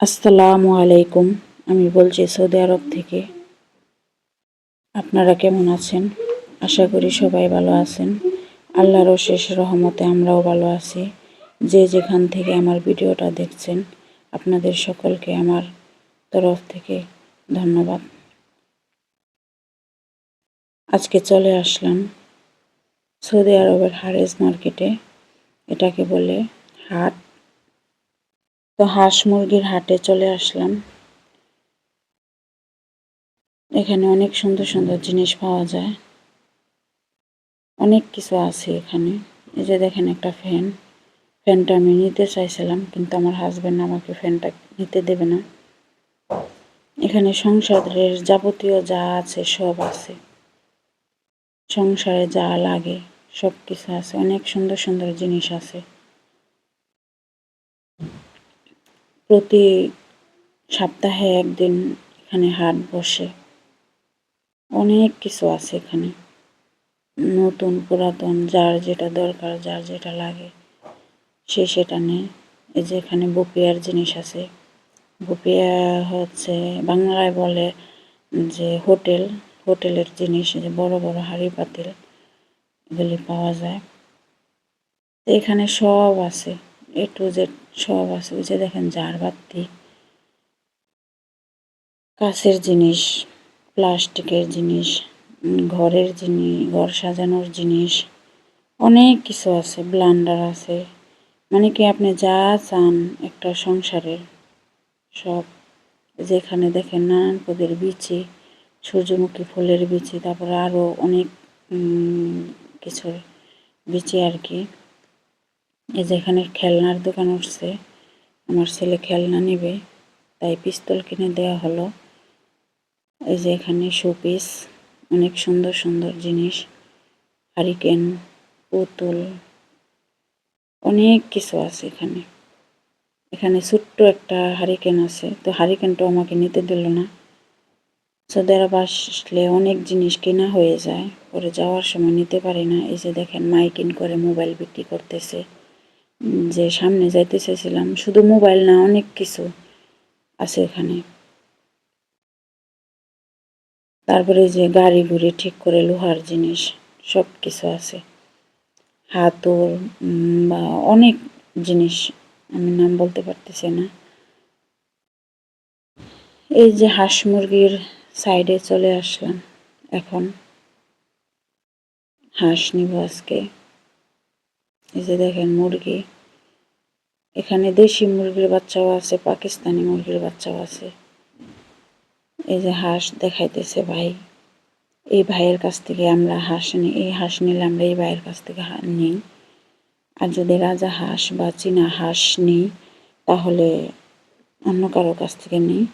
আসসালামু আলাইকুম। আমি বলছি সৌদি আরব থেকে। আপনারা কেমন আছেন? আশা করি সবাই ভালো আছেন। আল্লাহরও শেষ রহমতে আমরাও ভালো আছি। যে যেখান থেকে আমার ভিডিওটা দেখছেন, আপনাদের সকলকে আমার তরফ থেকে ধন্যবাদ। আজকে চলে আসলাম সৌদি আরবের হারেজ মার্কেটে। এটাকে বলে হাট। তো হাঁস মুরগির হাটে চলে আসলাম। এখানে অনেক সুন্দর সুন্দর জিনিস পাওয়া যায়। অনেক কিছু আছে এখানে। এই যে দেখেন একটা ফ্যান। ফ্যানটা আমি নিতে চাইছিলাম, কিন্তু আমার হাজব্যান্ড আমাকে ফ্যানটা নিতে দেবে না। এখানে সংসারের যাবতীয় যা আছে সব আছে। সংসারে যা লাগে সব কিছু আছে। অনেক সুন্দর সুন্দর জিনিস আছে। প্রতি সপ্তাহে একদিন এখানে হাট বসে। অনেক কিছু আছে এখানে। নতুন, পুরাতন, যার যেটা দরকার, যার যেটা লাগে, সে সেটা নেয়। এই যে এখানে বপিয়ার জিনিস আছে। বপিয়া হচ্ছে, বাংলায় বলে যে হোটেল। হোটেলের জিনিস যে বড় বড় হাঁড়ি পাতিল এগুলি পাওয়া যায়। এখানে সব আছে। এ টু জেড সব আছে। যে দেখেন বাতি। কাছের জিনিস, প্লাস্টিকের জিনিস ঘরের জিনিস ঘর সাজানোর জিনিস, অনেক কিছু আছে, ব্লান্ডার আছে। মানে কি আপনি যা চান একটা সংসারের সব, যেখানে দেখেন নানান পদের বিচি, সূর্যমুখী ফুলের বিচি, তারপরে আরও অনেক কিছুর বিচি আর কি। এই যে এখানে খেলনার দোকান উঠছে, আমার ছেলে খেলনা নেবে, তাই পিস্তল কিনে দেওয়া হলো। এই যে এখানে শোপিস, অনেক সুন্দর সুন্দর জিনিস, হারিকেন, পুতুল, অনেক কিছু আছে এখানে। এখানে ছোট্ট একটা হারিকেন আছে, তো হারিকেনটাও আমাকে নিতে দিল না। সৌদি আরব আসলে অনেক জিনিস কেনা হয়ে যায় পরে যাওয়ার সময় নিতে পারি না। এই যে দেখেন মাইকিন করে মোবাইল বিক্রি করতেছে। যে সামনে যাইতে চাইছিলাম, শুধু মোবাইল না, অনেক কিছু আছে এখানে। তারপরে যে গাড়ি ঘুড়ি ঠিক করে, লোহার জিনিস সব কিছু আছে হাতুর বা অনেক জিনিস, আমি নাম বলতে পারতেছি না। এই যে হাঁস মুরগির সাইডে চলে আসলাম এখন। হাঁস নিব আজকে। এই যে দেখেন মুরগি। এখানে দেশি মুরগির বাচ্চাও আছে, পাকিস্তানি মুরগির বাচ্চাও আছে। এই যে হাঁস দেখাইতেছে ভাই। এই ভাইয়ের কাছ থেকে আমরা হাঁস নিই এই হাঁস নিলে আমরা এই ভাইয়ের কাছ থেকে নিই। আর যদি রাজা হাঁস বা চীনা হাঁস নিই, তাহলে অন্য কারোর কাছ থেকে নিই।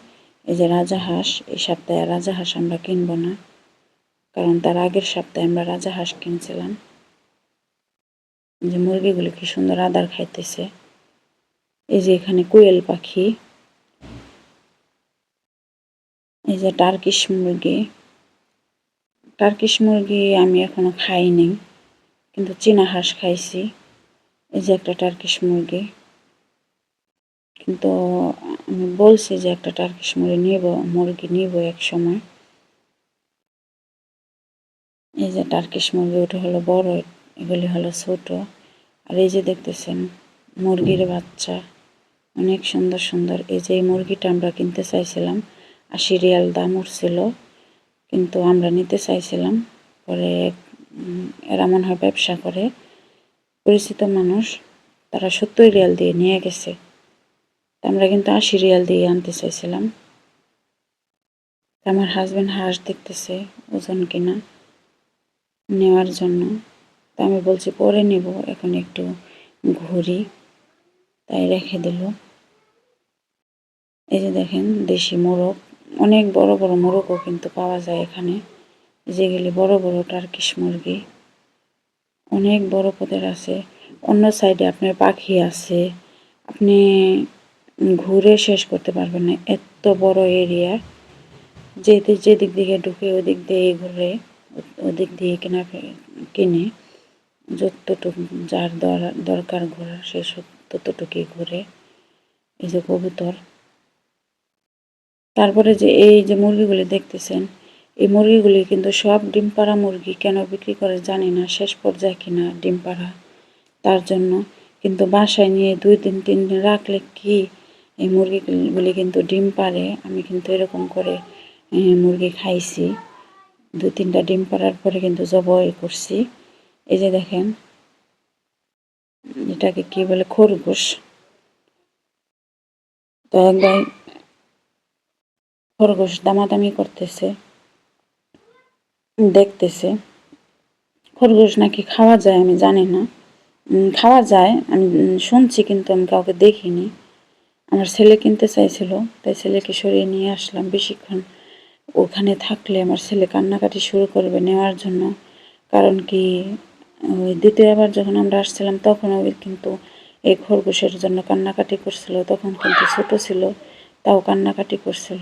এই যে রাজা হাঁস, এই সপ্তাহে রাজা হাঁস আমরা কিনবো না। কারণ তার আগের সপ্তাহে আমরা রাজা হাঁস কিনছিলাম। যে মুরগিগুলো কি সুন্দর আদার খাইতেছে। এই যে এখানে কোয়েল পাখি। এই যে টার্কিশ মুরগি। টার্কিশ মুরগি আমি এখনও খাইনি, কিন্তু চীনা হাঁস খাইছি। এই যে একটা টার্কিশ মুরগি। কিন্তু আমি বলছি যে একটা টার্কিশ মুরগি নিব মুরগি নিব এক সময়। এই যে টার্কিশ মুরগি, ওটা হলো বড় এগুলি হলো ছোট। আর এই যে দেখতেছেন, মুরগির বাচ্চা। অনেক সুন্দর সুন্দর। এই যে এই মুরগিটা আমরা কিনতে চাইছিলাম, আশি রিয়াল দাম উঠছিল, কিন্তু আমরা নিতে চাইছিলাম। পরে এরা মনে হয় ব্যবসা করে। পরিচিত মানুষ, তারা সত্তর রিয়াল দিয়ে নিয়ে গেছে। আমরা কিন্তু আশি রিয়াল দিয়ে আনতে চাইছিলাম। আমার হাজব্যান্ড হাঁস দেখতেছে, ওজন কিনা, নেওয়ার জন্য। তা আমি বলছি, পরে নেব, এখন একটু ঘুরি। তাই রেখে দিল। এই যে দেখেন, দেশি মোরগ। অনেক বড় বড় মোরগও কিন্তু পাওয়া যায় এখানে। যেগুলি বড় বড় টার্কিশ মুরগি। অনেক বড় পদের আছে। অন্য সাইডে আপনার পাখি আছে। আপনি ঘুরে শেষ করতে পারবেন না। এত বড় এরিয়া। যেতে যেদিক দিকে ঢুকে ওদিক দিয়ে ঘুরে, ওদিক দিয়ে কেনা কিনে। যতটুকু যার দরকার ঘোরা সে ততটুকুই ঘুরে। এই যে কবুতর। তারপরে যে এই যে মুরগিগুলি দেখতেছেন, এই মুরগিগুলি কিন্তু সব ডিম পাড়া মুরগি কেন বিক্রি করে জানি না, শেষ পর্যায়ে কিনা ডিম পাড়া। তার জন্য কিন্তু বাসায় নিয়ে দুই দিন, তিন দিন রাখলে কি এই মুরগিগুলি কিন্তু ডিম পারে আমি কিন্তু এরকম করে মুরগি খাইছি। দুই তিনটা ডিম পাড়ার পরে কিন্তু জবাই করছি। এই যে দেখেন, এটাকে কি বলে, খরগোশ। তো একবার খরগোশ দামাদামি করতেছে, দেখতেছে। খরগোশ নাকি খাওয়া যায়, আমি জানি না। খাওয়া যায়, আমি শুনছি কিন্তু আমি কাউকে দেখিনি। আমার ছেলে কিনতে চাইছিল, তাই ছেলেকে সরিয়ে নিয়ে আসলাম বেশিক্ষণ। ওখানে থাকলে আমার ছেলে কান্নাকাটি শুরু করবে নেওয়ার জন্য। কারণ কি ওই দ্বিতীয়বার যখন আমরা আসছিলাম, তখন ওই কিন্তু এই খরগোশের জন্য কান্নাকাটি করছিল। তখন কিন্তু ছোট ছিল, তাও কান্নাকাটি করছিল।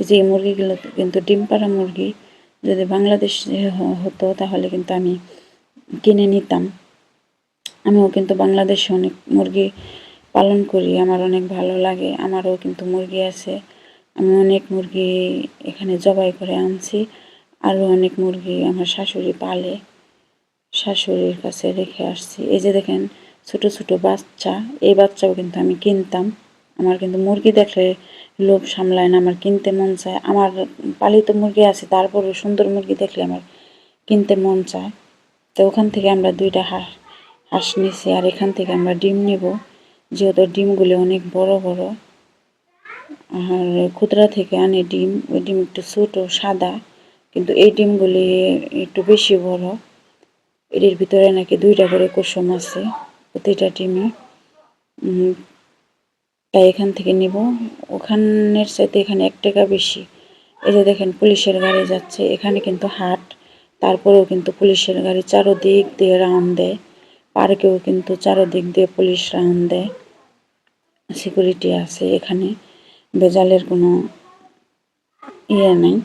এই যে এই মুরগিগুলো কিন্তু ডিম পাড়া মুরগি, যদি বাংলাদেশে হতো তাহলে কিন্তু আমি কিনে নিতাম। আমিও কিন্তু বাংলাদেশে অনেক মুরগি পালন করি, আমার অনেক ভালো লাগে, আমারও কিন্তু মুরগি আছে। আমি অনেক মুরগি এখানে জবাই করে আনছি, আরও অনেক মুরগি আমার শাশুড়ি পালে। শাশুড়ির কাছে রেখে আসছি। এই যে দেখেন, ছোট ছোট বাচ্চা, এই বাচ্চাও কিন্তু আমি কিনতাম। আমার কিন্তু মুরগি দেখলে লোভ সামলায় না, আমার কিনতে মন চায়। আমার পালিত মুরগি আছে, তারপরেও সুন্দর মুরগি দেখলে আমার কিনতে মন চায়। তো ওখান থেকে আমরা দুইটা হাঁস হাঁস নিছি আর এখান থেকে আমরা ডিম নিব। যেহেতু ডিমগুলি অনেক বড় বড়, আর খুচরা থেকে আনে ডিম। ওই ডিম একটু ছোটো, সাদা, কিন্তু এই ডিমগুলি একটু বেশি বড়। এটির ভিতরে নাকি দুইটা করে কুসুম আছে প্রতিটা উম, তাই এখান থেকে নিব। ওখানের সাথে এখানে এক টাকা বেশি। এই যে দেখেন পুলিশের গাড়ি যাচ্ছে। এখানে কিন্তু হাট তারপরেও কিন্তু পুলিশের গাড়ি চারোদিক দিয়ে রাউন্ড দেয়। পার্কেও কিন্তু চারোদিক দিয়ে পুলিশ রাউন্ড দেয়। সিকিউরিটি আছে এখানে। বেজালের কোনো ইয়ে নেই।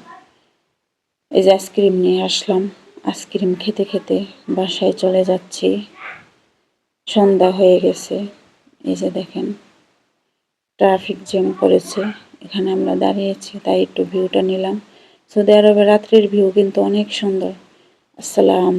এই যে আইসক্রিম নিয়ে আসলাম। আইসক্রিম খেতে খেতে বাসায় চলে যাচ্ছি। সন্ধ্যা হয়ে গেছে। এই যে দেখেন, ট্রাফিক জ্যাম করেছে। এখানে আমরা দাঁড়িয়েছি, তাই একটু ভিউটা নিলাম। সৌদি আরবে রাত্রির ভিউ কিন্তু অনেক সুন্দর। আসসালাম